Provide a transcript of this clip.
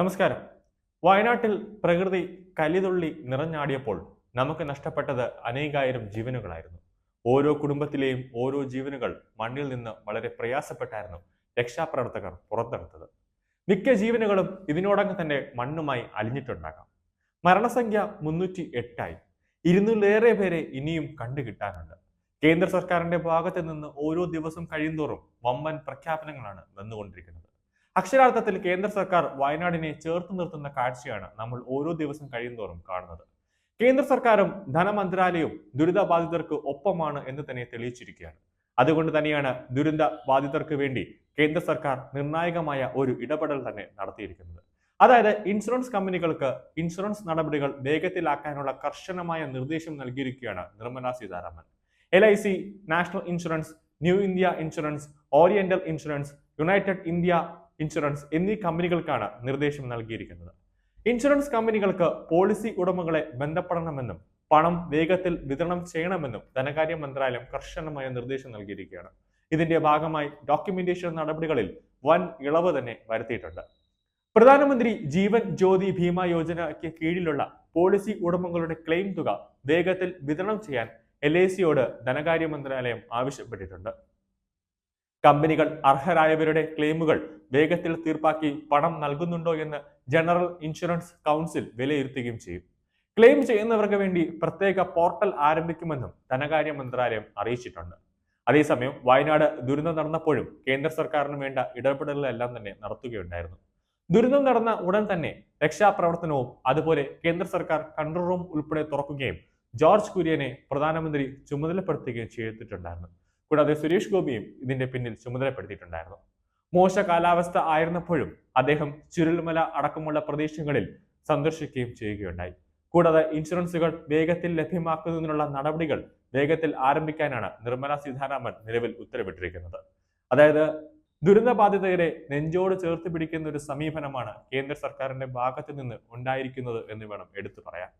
നമസ്കാരം. വയനാട്ടിൽ പ്രകൃതി കലിതുള്ളി നിറഞ്ഞാടിയപ്പോൾ നമുക്ക് നഷ്ടപ്പെട്ടത് അനേകായിരം ജീവനുകളായിരുന്നു. ഓരോ കുടുംബത്തിലെയും ഓരോ ജീവനുകൾ മണ്ണിൽ നിന്ന് വളരെ പ്രയാസപ്പെട്ടായിരുന്നു രക്ഷാപ്രവർത്തകർ പുറത്തെടുത്തത്. മിക്ക ജീവനുകളും ഇതിനോടകം തന്നെ മണ്ണുമായി അലിഞ്ഞിട്ടുണ്ടാകാം. മരണസംഖ്യ മുന്നൂറ്റി എട്ടായി ഇരുന്നൂറിലേറെ പേരെ ഇനിയും കണ്ടുകിട്ടാനുണ്ട്. കേന്ദ്ര സർക്കാരിന്റെ ഭാഗത്ത് നിന്ന് ഓരോ ദിവസം കഴിയുന്തോറും വമ്പൻ പ്രഖ്യാപനങ്ങളാണ് വന്നുകൊണ്ടിരിക്കുന്നത്. അക്ഷരാർത്ഥത്തിൽ കേന്ദ്ര സർക്കാർ വയനാടിനെ ചേർത്ത് നിർത്തുന്ന കാഴ്ചയാണ് നമ്മൾ ഓരോ ദിവസം കഴിയുന്തോറും കാണുന്നത്. കേന്ദ്ര സർക്കാരും ധനമന്ത്രാലയവും ദുരിതബാധിതർക്ക് ഒപ്പമാണ് എന്ന് തന്നെ തെളിയിച്ചിരിക്കുകയാണ്. അതുകൊണ്ട് തന്നെയാണ് ദുരന്ത ബാധിതർക്ക് വേണ്ടി കേന്ദ്ര സർക്കാർ നിർണായകമായ ഒരു ഇടപെടൽ തന്നെ നടത്തിയിരിക്കുന്നത്. അതായത് ഇൻഷുറൻസ് കമ്പനികൾക്ക് ഇൻഷുറൻസ് നടപടികൾ വേഗത്തിലാക്കാനുള്ള കർശനമായ നിർദ്ദേശം നൽകിയിരിക്കുകയാണ് Nirmala Sitharaman. L I C National Insurance New India Insurance Oriental Insurance United India Insurance എന്നീ കമ്പനികൾക്കാണ് നിർദ്ദേശം നൽകിയിരിക്കുന്നത്. ഇൻഷുറൻസ് കമ്പനികൾക്ക് പോളിസി ഉടമകളെ ബന്ധപ്പെടണമെന്നും പണം വേഗത്തിൽ വിതരണം ചെയ്യണമെന്നും ധനകാര്യ മന്ത്രാലയം കർശനമായ നിർദ്ദേശം നൽകിയിരിക്കുകയാണ്. ഇതിന്റെ ഭാഗമായി ഡോക്യുമെന്റേഷൻ നടപടികളിൽ വൻ ഇളവ് തന്നെ വരുത്തിയിട്ടുണ്ട്. പ്രധാനമന്ത്രി ജീവൻ ജ്യോതി ഭീമ യോജനയ്ക്ക് കീഴിലുള്ള പോളിസി ഉടമകളുടെ ക്ലെയിം തുക വേഗത്തിൽ വിതരണം ചെയ്യാൻ എൽ ഐ സിയോട് ധനകാര്യ മന്ത്രാലയം ആവശ്യപ്പെട്ടിട്ടുണ്ട്. കമ്പനികൾ അർഹരായവരുടെ ക്ലെയിമുകൾ വേഗത്തിൽ തീർപ്പാക്കി പണം നൽകുന്നുണ്ടോ എന്ന് ജനറൽ ഇൻഷുറൻസ് കൗൺസിൽ വിലയിരുത്തുകയും ചെയ്യും. ക്ലെയിം ചെയ്യുന്നവർക്ക് വേണ്ടി പ്രത്യേക പോർട്ടൽ ആരംഭിക്കുമെന്നും ധനകാര്യ മന്ത്രാലയം അറിയിച്ചിട്ടുണ്ട്. അതേസമയം വയനാട് ദുരന്തം നടന്നപ്പോഴും കേന്ദ്ര സർക്കാരിന് വേണ്ട ഇടപെടലുകളെല്ലാം തന്നെ നടത്തുകയുണ്ടായിരുന്നു. ദുരന്തം നടന്ന ഉടൻ തന്നെ രക്ഷാപ്രവർത്തനവും അതുപോലെ കേന്ദ്ര സർക്കാർ കൺട്രോൾ റൂം ഉൾപ്പെടെ തുറക്കുകയും ജോർജ് കുര്യനെ പ്രധാനമന്ത്രി ചുമതലപ്പെടുത്തുകയും ചെയ്തിട്ടുണ്ടായിരുന്നു. കൂടാതെ സുരേഷ് ഗോപിയും ഇതിന്റെ പിന്നിൽ ചുമതലപ്പെടുത്തിയിട്ടുണ്ടായിരുന്നു. മോശ കാലാവസ്ഥ ആയിരുന്നപ്പോഴും അദ്ദേഹം ചുരുൾമല അടക്കമുള്ള പ്രദേശങ്ങളിൽ സന്ദർശിക്കുകയും ചെയ്യുകയുണ്ടായി. കൂടാതെ ഇൻഷുറൻസുകൾ വേഗത്തിൽ ലഭ്യമാക്കുന്നതിനുള്ള നടപടികൾ വേഗത്തിൽ ആരംഭിക്കാനാണ് നിർമ്മല സീതാരാമൻ നിലവിൽ ഉത്തരവിട്ടിരിക്കുന്നത്. അതായത് ദുരന്തബാധിതരെ നെഞ്ചോട് ചേർത്ത് പിടിക്കുന്ന ഒരു സമീപനമാണ് കേന്ദ്ര സർക്കാരിന്റെ ഭാഗത്ത് നിന്ന് ഉണ്ടായിരിക്കുന്നത് എന്ന് വേണം എടുത്തു പറയാൻ.